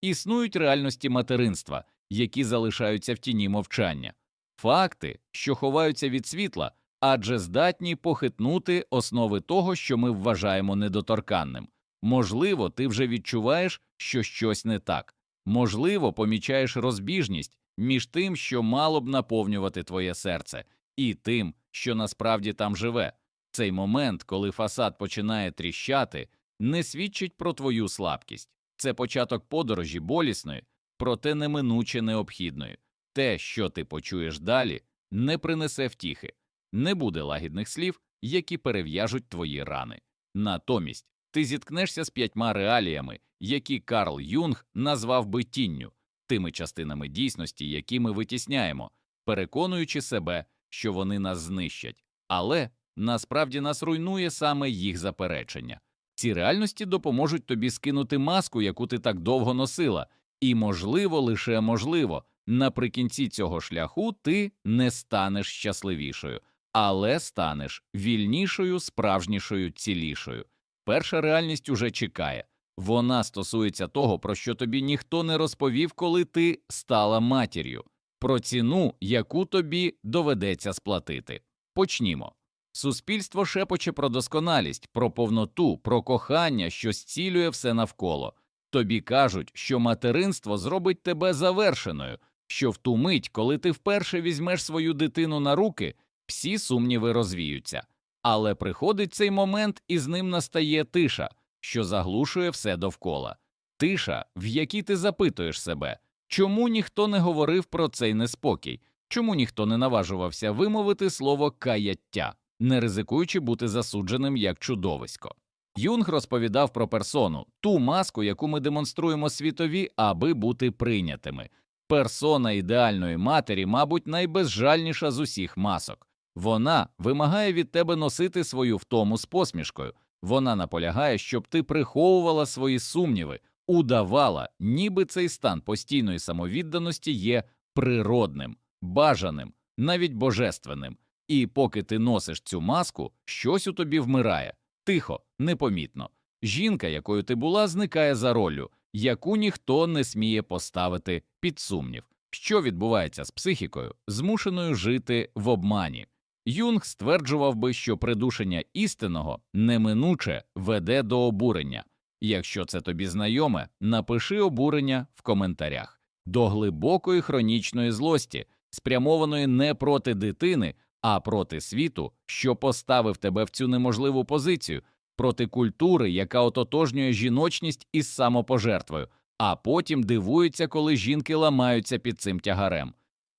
Існують реальності материнства, які залишаються в тіні мовчання, факти, що ховаються від світла, адже здатні похитнути основи того, що ми вважаємо недоторканним. Можливо, ти вже відчуваєш, що щось не так, можливо, помічаєш розбіжність між тим, що мало б наповнювати твоє серце, і тим, що насправді там живе. Цей момент, коли фасад починає тріщати, не свідчить про твою слабкість. Це початок подорожі болісної, проте неминуче необхідної. Те, що ти почуєш далі, не принесе втіхи, не буде лагідних слів, які перев'яжуть твої рани. Натомість ти зіткнешся з п'ятьма реаліями, які Карл Юнг назвав би тінню, тими частинами дійсності, які ми витісняємо, переконуючи себе, що вони нас знищать, але насправді нас руйнує саме їх заперечення. Ці реальності допоможуть тобі скинути маску, яку ти так довго носила, і, можливо, лише можливо, наприкінці цього шляху ти не станеш щасливішою, але станеш вільнішою, справжнішою, цілішою. Перша реальність уже чекає. Вона стосується того, про що тобі ніхто не розповів, коли ти стала матір'ю, про ціну, яку тобі доведеться сплатити. Почнімо. Суспільство шепоче про досконалість, про повноту, про кохання, що зцілює все навколо. Тобі кажуть, що материнство зробить тебе завершеною, що в ту мить, коли ти вперше візьмеш свою дитину на руки, всі сумніви розвіються. Але приходить цей момент, і з ним настає тиша, що заглушує все довкола. Тиша, в якій ти запитуєш себе, чому ніхто не говорив про цей неспокій, чому ніхто не наважувався вимовити слово каяття, не ризикуючи бути засудженим як чудовисько. Юнг розповідав про персону, ту маску, яку ми демонструємо світові, аби бути прийнятими. Персона ідеальної матері, мабуть, найбезжальніша з усіх масок. Вона вимагає від тебе носити свою втому з посмішкою. Вона наполягає, щоб ти приховувала свої сумніви, удавала, ніби цей стан постійної самовідданості є природним, бажаним, навіть божественним. І поки ти носиш цю маску, щось у тобі вмирає тихо, непомітно. Жінка, якою ти була, зникає за роллю, яку ніхто не сміє поставити під сумнів. Що відбувається з психікою, змушеною жити в обмані? Юнг стверджував би, що придушення істинного неминуче веде до обурення. Якщо це тобі знайоме, напиши обурення в коментарях до глибокої хронічної злості, спрямованої не проти дитини, а проти світу, що поставив тебе в цю неможливу позицію, проти культури, яка ототожнює жіночність із самопожертвою, а потім дивується, коли жінки ламаються під цим тягарем.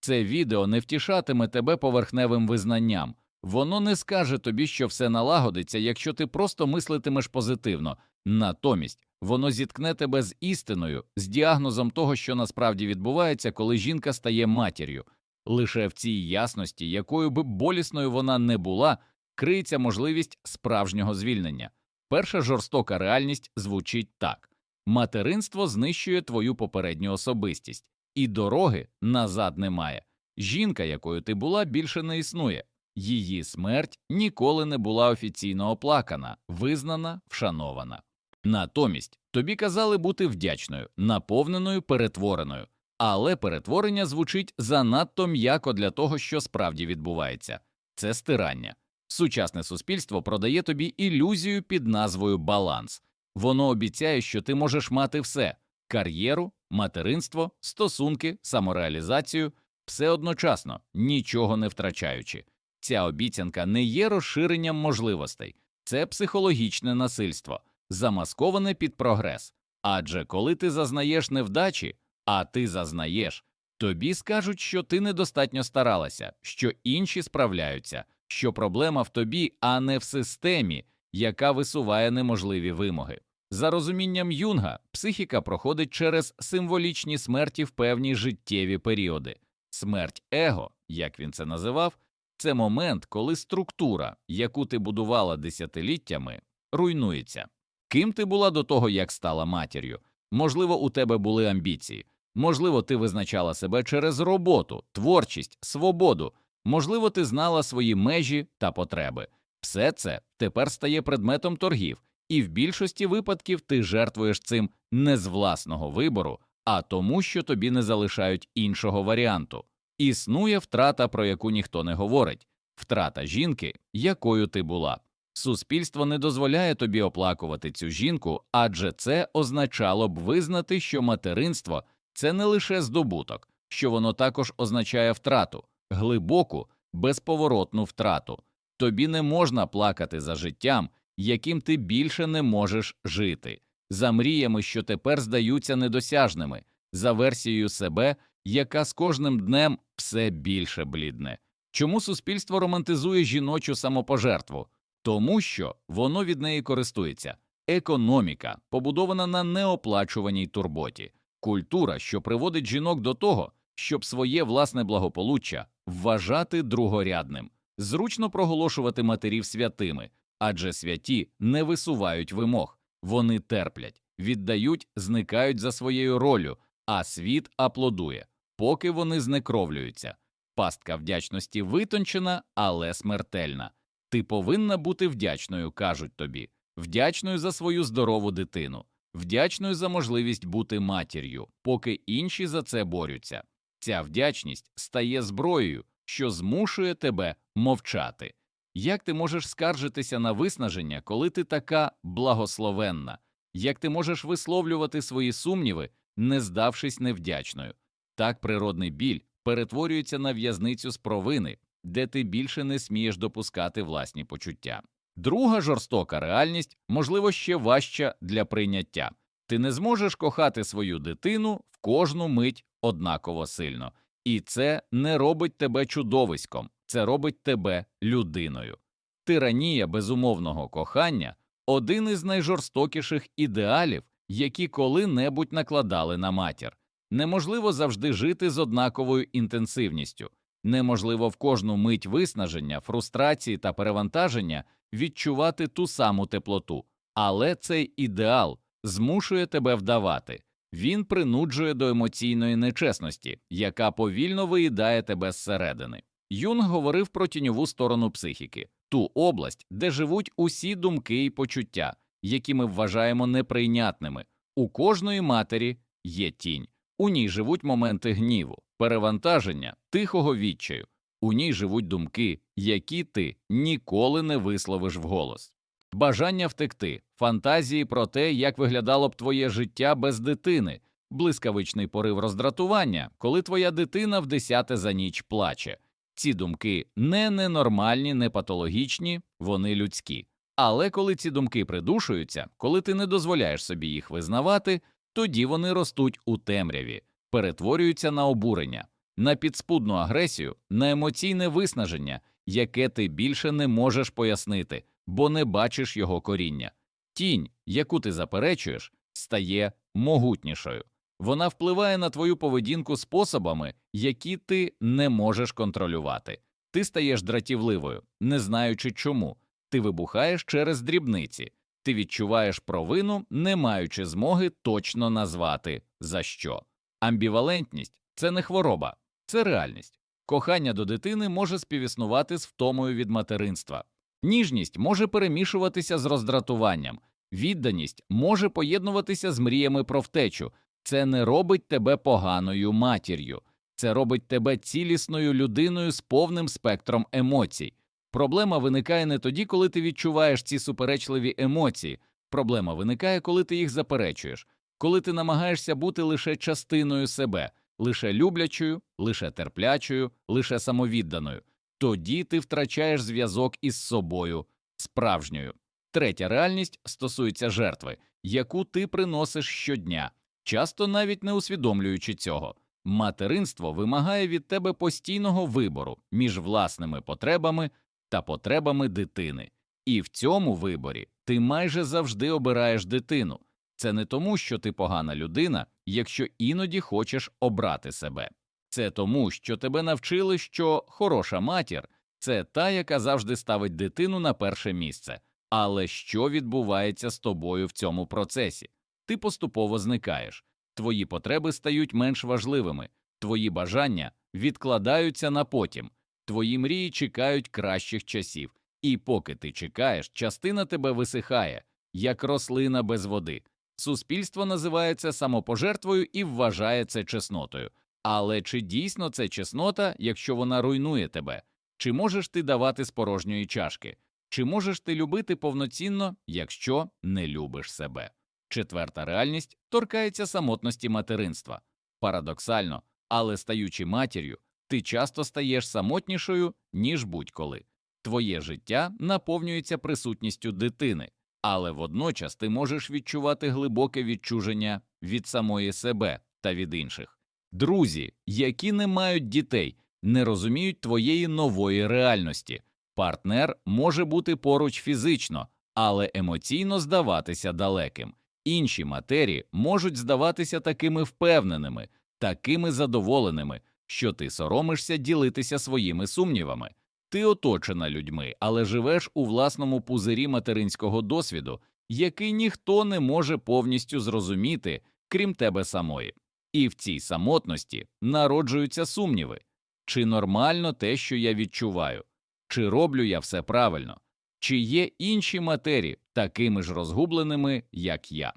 Це відео не втішатиме тебе поверхневим визнанням, воно не скаже тобі, що все налагодиться, якщо ти просто мислитимеш позитивно, натомість воно зіткне тебе з істиною, з діагнозом того, що насправді відбувається, коли жінка стає матір'ю. Лише в цій ясності, якою би болісною вона не була, криється можливість справжнього звільнення. Перша жорстока реальність звучить так материнство знищує твою попередню особистість, і дороги назад немає. Жінка, якою ти була, більше не існує. Її смерть ніколи не була офіційно оплакана, визнана, вшанована. Натомість тобі казали бути вдячною, наповненою, перетвореною. Але перетворення звучить занадто м'яко для того, що справді відбувається це стирання. Сучасне суспільство продає тобі ілюзію під назвою баланс. Воно обіцяє, що ти можеш мати все кар'єру, материнство, стосунки, самореалізацію, все одночасно, нічого не втрачаючи. Ця обіцянка не є розширенням можливостей, це психологічне насильство, замасковане під прогрес. Адже коли ти зазнаєш невдачі, а ти зазнаєш, тобі скажуть, що ти недостатньо старалася, що інші справляються, що проблема в тобі, а не в системі, яка висуває неможливі вимоги. За розумінням Юнга, психіка проходить через символічні смерті в певні життєві періоди. Смерть его, як він це називав, це момент, коли структура, яку ти будувала десятиліттями, руйнується. Ким ти була до того, як стала матір'ю? Можливо, у тебе були амбіції, можливо, ти визначала себе через роботу, творчість, свободу, можливо, ти знала свої межі та потреби. Все це тепер стає предметом торгів, і в більшості випадків ти жертвуєш цим не з власного вибору, а тому, що тобі не залишають іншого варіанту. Існує втрата, про яку ніхто не говорить втрата жінки, якою ти була. Суспільство не дозволяє тобі оплакувати цю жінку, адже це означало б визнати, що материнство це не лише здобуток, що воно також означає втрату, глибоку, безповоротну втрату. Тобі не можна плакати за життям, яким ти більше не можеш жити, за мріями, що тепер здаються недосяжними, за версією себе, яка з кожним днем все більше блідне. Чому суспільство романтизує жіночу самопожертву? Тому що воно від неї користується. Економіка, побудована на неоплачуваній турботі, культура, що приводить жінок до того, щоб своє власне благополуччя вважати другорядним, зручно проголошувати матерів святими, адже святі не висувають вимог, вони терплять, віддають, зникають за своєю роллю, а світ аплодує, поки вони знекровлюються. Пастка вдячності витончена, але смертельна. Ти повинна бути вдячною, кажуть тобі, вдячною за свою здорову дитину, вдячною за можливість бути матір'ю, поки інші за це борються. Ця вдячність стає зброєю, що змушує тебе мовчати. Як ти можеш скаржитися на виснаження, коли ти така благословенна? Як ти можеш висловлювати свої сумніви, не здавшись невдячною? Так природний біль перетворюється на в'язницю з провини, де ти більше не смієш допускати власні почуття. Друга жорстока реальність, можливо, ще важча для прийняття. Ти не зможеш кохати свою дитину в кожну мить однаково сильно, і це не робить тебе чудовиськом, це робить тебе людиною. Тиранія безумовного кохання один із найжорстокіших ідеалів, які коли-небудь накладали на матір. Неможливо завжди жити з однаковою інтенсивністю, неможливо в кожну мить виснаження, фрустрації та перевантаження відчувати ту саму теплоту, але цей ідеал змушує тебе вдавати, він принуджує до емоційної нечесності, яка повільно виїдає тебе зсередини. Юнг говорив про тіньову сторону психіки, ту область, де живуть усі думки і почуття, які ми вважаємо неприйнятними. У кожної матері є тінь. У ній живуть моменти гніву, перевантаження, тихого відчаю, у ній живуть думки, які ти ніколи не висловиш вголос. Бажання втекти, фантазії про те, як виглядало б твоє життя без дитини, блискавичний порив роздратування, коли твоя дитина в десяте за ніч плаче. Ці думки не ненормальні, не патологічні, вони людські. Але коли ці думки придушуються, коли ти не дозволяєш собі їх визнавати, тоді вони ростуть у темряві, перетворюються на обурення, на підспудну агресію, на емоційне виснаження, яке ти більше не можеш пояснити, бо не бачиш його коріння. Тінь, яку ти заперечуєш, стає могутнішою. Вона впливає на твою поведінку способами, які ти не можеш контролювати. Ти стаєш дратівливою, не знаючи чому. Ти вибухаєш через дрібниці, ти відчуваєш провину, не маючи змоги точно назвати за що. Амбівалентність це не хвороба, це реальність. Кохання до дитини може співіснувати з втомою від материнства. Ніжність може перемішуватися з роздратуванням, відданість може поєднуватися з мріями про втечу. Це не робить тебе поганою матір'ю, це робить тебе цілісною людиною з повним спектром емоцій. Проблема виникає не тоді, коли ти відчуваєш ці суперечливі емоції. Проблема виникає, коли ти їх заперечуєш, коли ти намагаєшся бути лише частиною себе, лише люблячою, лише терплячою, лише самовідданою. Тоді ти втрачаєш зв'язок із собою справжньою. Третя реальність стосується жертви, яку ти приносиш щодня, часто навіть не усвідомлюючи цього. Материнство вимагає від тебе постійного вибору між власними потребами та потребами дитини, і в цьому виборі ти майже завжди обираєш дитину. Це не тому, що ти погана людина, якщо іноді хочеш обрати себе. Це тому, що тебе навчили, що хороша матір це та, яка завжди ставить дитину на перше місце. Але що відбувається з тобою в цьому процесі? Ти поступово зникаєш, твої потреби стають менш важливими, твої бажання відкладаються на потім, твої мрії чекають кращих часів, і поки ти чекаєш, частина тебе висихає, як рослина без води. Суспільство називає це самопожертвою і вважає це чеснотою. Але чи дійсно це чеснота, якщо вона руйнує тебе? Чи можеш ти давати з порожньої чашки? Чи можеш ти любити повноцінно, якщо не любиш себе? Четверта реальність торкається самотності материнства. Парадоксально, але стаючи матір'ю, ти часто стаєш самотнішою, ніж будь-коли. Твоє життя наповнюється присутністю дитини, але водночас ти можеш відчувати глибоке відчуження від самої себе та від інших. Друзі, які не мають дітей, не розуміють твоєї нової реальності. Партнер може бути поруч фізично, але емоційно здаватися далеким. Інші матері можуть здаватися такими впевненими, такими задоволеними, що ти соромишся ділитися своїми сумнівами. Ти оточена людьми, але живеш у власному пузирі материнського досвіду, який ніхто не може повністю зрозуміти, крім тебе самої. І в цій самотності народжуються сумніви чи нормально те, що я відчуваю, чи роблю я все правильно, чи є інші матері такими ж розгубленими, як я.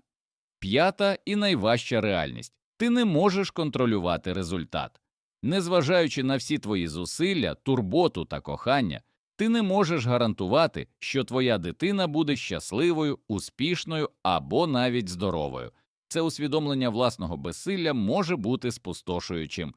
П'ята і найважча реальність ти не можеш контролювати результат. Незважаючи на всі твої зусилля, турботу та кохання, ти не можеш гарантувати, що твоя дитина буде щасливою, успішною або навіть здоровою. Це усвідомлення власного безсилля може бути спустошуючим.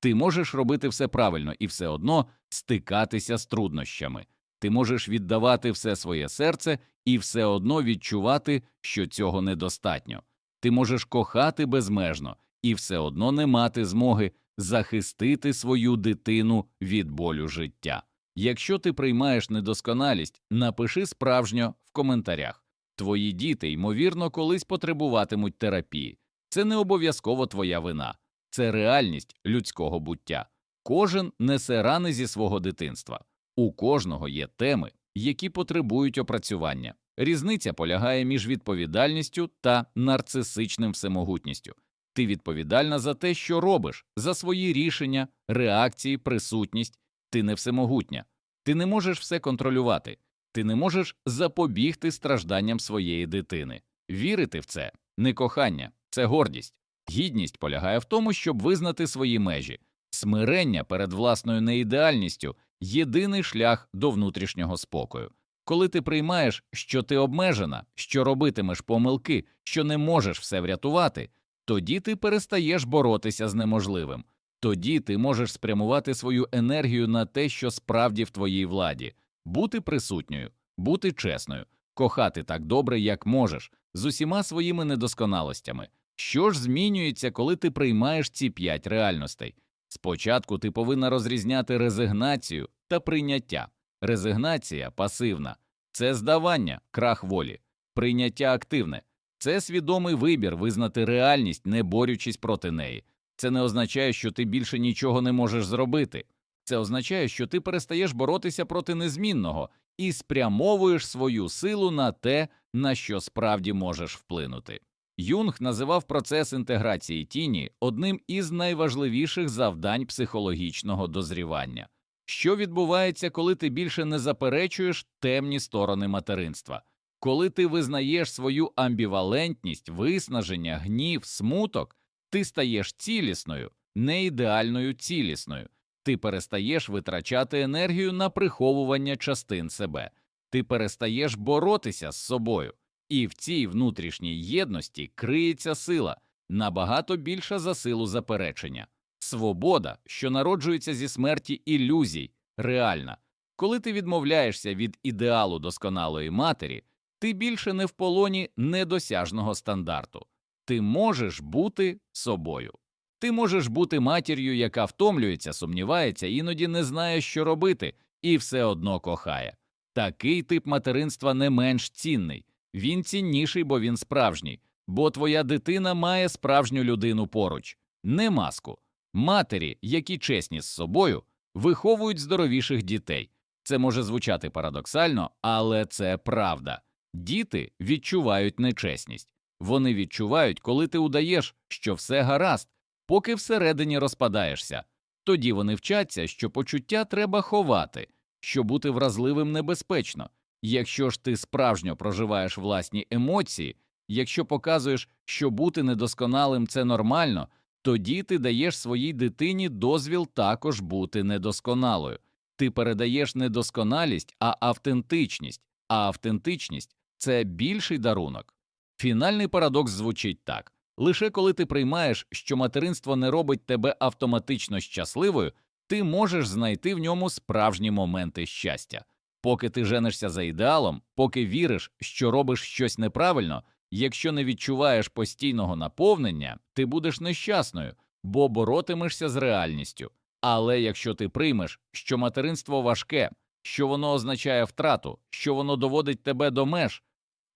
Ти можеш робити все правильно і все одно стикатися з труднощами. Ти можеш віддавати все своє серце і все одно відчувати, що цього недостатньо. Ти можеш кохати безмежно і все одно не мати змоги захистити свою дитину від болю життя. Якщо ти приймаєш недосконалість, напиши справжньо в коментарях. Твої діти, ймовірно, колись потребуватимуть терапії. Це не обов'язково твоя вина, це реальність людського буття. Кожен несе рани зі свого дитинства. У кожного є теми, які потребують опрацювання. Різниця полягає між відповідальністю та нарцисичним всемогутністю. Ти відповідальна за те, що робиш, за свої рішення, реакції, присутність. Ти не всемогутня. Ти не можеш все контролювати, ти не можеш запобігти стражданням своєї дитини. Вірити в це не кохання, це гордість. Гідність полягає в тому, щоб визнати свої межі, смирення перед власною неідеальністю єдиний шлях до внутрішнього спокою. Коли ти приймаєш, що ти обмежена, що робитимеш помилки, що не можеш все врятувати, тоді ти перестаєш боротися з неможливим. Тоді ти можеш спрямувати свою енергію на те, що справді в твоїй владі, бути присутньою, бути чесною, кохати так добре, як можеш, з усіма своїми недосконалостями. Що ж змінюється, коли ти приймаєш ці п'ять реальностей? Спочатку ти повинна розрізняти резигнацію та прийняття. Резигнація пасивна, це здавання, крах волі, прийняття активне, це свідомий вибір визнати реальність, не борючись проти неї. Це не означає, що ти більше нічого не можеш зробити. Це означає, що ти перестаєш боротися проти незмінного і спрямовуєш свою силу на те, на що справді можеш вплинути. Юнг називав процес інтеграції тіні одним із найважливіших завдань психологічного дозрівання. Що відбувається, коли ти більше не заперечуєш темні сторони материнства, коли ти визнаєш свою амбівалентність, виснаження, гнів, смуток, ти стаєш цілісною, не ідеальною цілісною, ти перестаєш витрачати енергію на приховування частин себе, ти перестаєш боротися з собою, і в цій внутрішній єдності криється сила набагато більша за силу заперечення. Свобода, що народжується зі смерті ілюзій, реальна. Коли ти відмовляєшся від ідеалу досконалої матері, ти більше не в полоні недосяжного стандарту. Ти можеш бути собою. Ти можеш бути матір'ю, яка втомлюється, сумнівається, іноді не знає, що робити, і все одно кохає. Такий тип материнства не менш цінний, він цінніший, бо він справжній, бо твоя дитина має справжню людину поруч, не маску. Матері, які чесні з собою, виховують здоровіших дітей. Це може звучати парадоксально, але це правда. Діти відчувають нечесність. Вони відчувають, коли ти удаєш, що все гаразд, поки всередині розпадаєшся. Тоді вони вчаться, що почуття треба ховати, що бути вразливим небезпечно. Якщо ж ти справжньо проживаєш власні емоції, якщо показуєш, що бути недосконалим це нормально, тоді ти даєш своїй дитині дозвіл також бути недосконалою. Ти передаєш не досконалість, а автентичність, а автентичність це більший дарунок. Фінальний парадокс звучить так лише коли ти приймаєш, що материнство не робить тебе автоматично щасливою, ти можеш знайти в ньому справжні моменти щастя. Поки ти женишся за ідеалом, поки віриш, що робиш щось неправильно, якщо не відчуваєш постійного наповнення, ти будеш нещасною, бо боротимешся з реальністю. Але якщо ти приймеш, що материнство важке, що воно означає втрату, що воно доводить тебе до меж,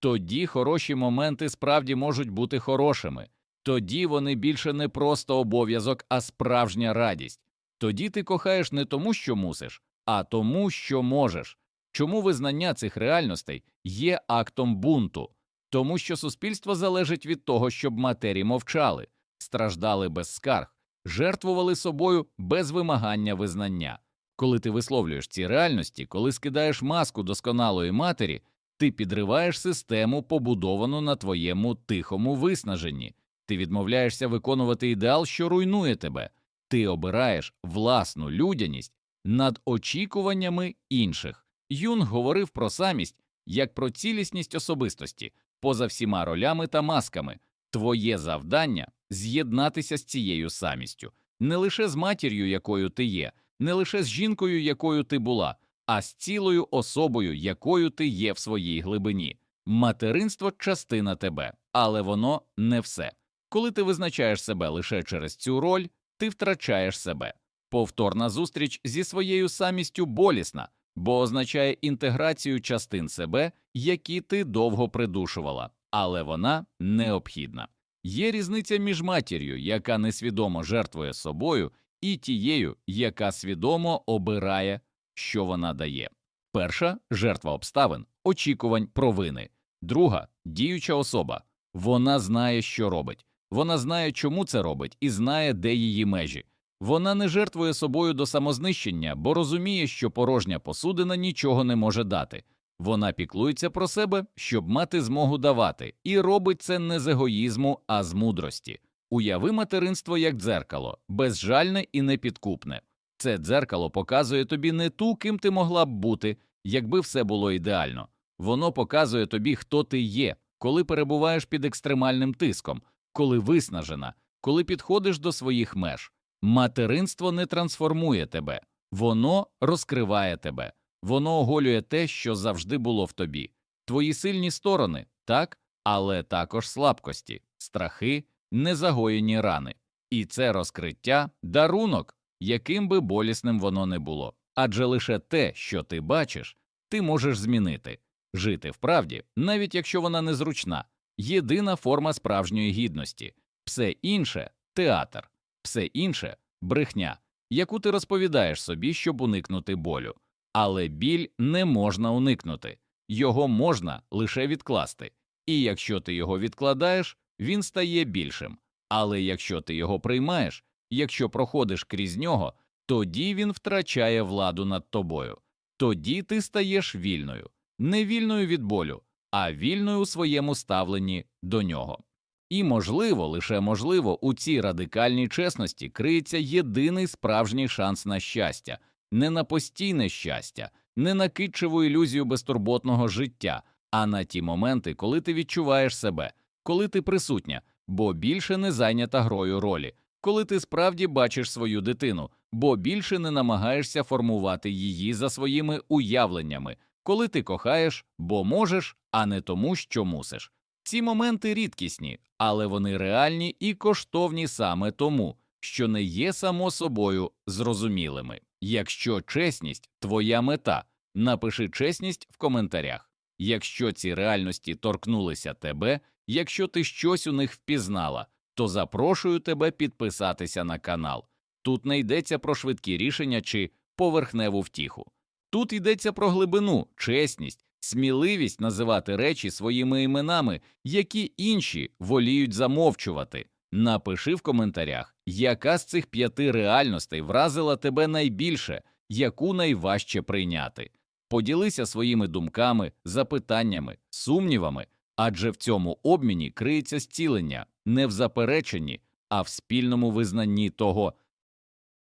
тоді хороші моменти справді можуть бути хорошими, тоді вони більше не просто обов'язок, а справжня радість. Тоді ти кохаєш не тому, що мусиш, а тому, що можеш. Чому визнання цих реальностей є актом бунту? Тому що суспільство залежить від того, щоб матері мовчали, страждали без скарг, жертвували собою без вимагання визнання. Коли ти висловлюєш ці реальності, коли скидаєш маску досконалої матері, ти підриваєш систему, побудовану на твоєму тихому виснаженні, ти відмовляєшся виконувати ідеал, що руйнує тебе, ти обираєш власну людяність над очікуваннями інших. Юнг говорив про самість як про цілісність особистості, поза всіма ролями та масками. Твоє завдання з'єднатися з цією самістю, не лише з матір'ю, якою ти є, не лише з жінкою, якою ти була, а з цілою особою, якою ти є в своїй глибині. Материнство частина тебе, але воно не все. Коли ти визначаєш себе лише через цю роль, ти втрачаєш себе. Повторна зустріч зі своєю самістю болісна, бо означає інтеграцію частин себе, які ти довго придушувала, але вона необхідна. Є різниця між матір'ю, яка несвідомо жертвує собою, і тією, яка свідомо обирає, що вона дає. Перша жертва обставин, очікувань, провини, друга діюча особа. Вона знає, що робить, вона знає, чому це робить, і знає, де її межі. Вона не жертвує собою до самознищення, бо розуміє, що порожня посудина нічого не може дати. Вона піклується про себе, щоб мати змогу давати, і робить це не з егоїзму, а з мудрості. Уяви материнство як дзеркало, безжальне і непідкупне. Це дзеркало показує тобі не ту, ким ти могла б бути, якби все було ідеально. Воно показує тобі, хто ти є, коли перебуваєш під екстремальним тиском, коли виснажена, коли підходиш до своїх меж. Материнство не трансформує тебе, воно розкриває тебе, воно оголює те, що завжди було в тобі, твої сильні сторони, так, але також слабкості, страхи, незагоєні рани. І це розкриття дарунок, яким би болісним воно не було. Адже лише те, що ти бачиш, ти можеш змінити, жити в правді, навіть якщо вона незручна, єдина форма справжньої гідності, все інше театр, все інше брехня, яку ти розповідаєш собі, щоб уникнути болю. Але біль не можна уникнути, його можна лише відкласти, і якщо ти його відкладаєш, він стає більшим. Але якщо ти його приймаєш, якщо проходиш крізь нього, тоді він втрачає владу над тобою, тоді ти стаєш вільною, не вільною від болю, а вільною у своєму ставленні до нього. І, можливо, лише можливо, у цій радикальній чесності криється єдиний справжній шанс на щастя, не на постійне щастя, не на китчеву ілюзію безтурботного життя, а на ті моменти, коли ти відчуваєш себе, коли ти присутня, бо більше не зайнята грою ролі, коли ти справді бачиш свою дитину, бо більше не намагаєшся формувати її за своїми уявленнями, коли ти кохаєш, бо можеш, а не тому, що мусиш. Ці моменти рідкісні, але вони реальні і коштовні саме тому, що не є само собою зрозумілими. Якщо чесність твоя мета, напиши чесність в коментарях. Якщо ці реальності торкнулися тебе, якщо ти щось у них впізнала, то запрошую тебе підписатися на канал. Тут не йдеться про швидкі рішення чи поверхневу втіху. Тут йдеться про глибину, чесність, сміливість називати речі своїми іменами, які інші воліють замовчувати. Напиши в коментарях, яка з цих п'яти реальностей вразила тебе найбільше, яку найважче прийняти. Поділися своїми думками, запитаннями, сумнівами, адже в цьому обміні криється зцілення не в запереченні, а в спільному визнанні того,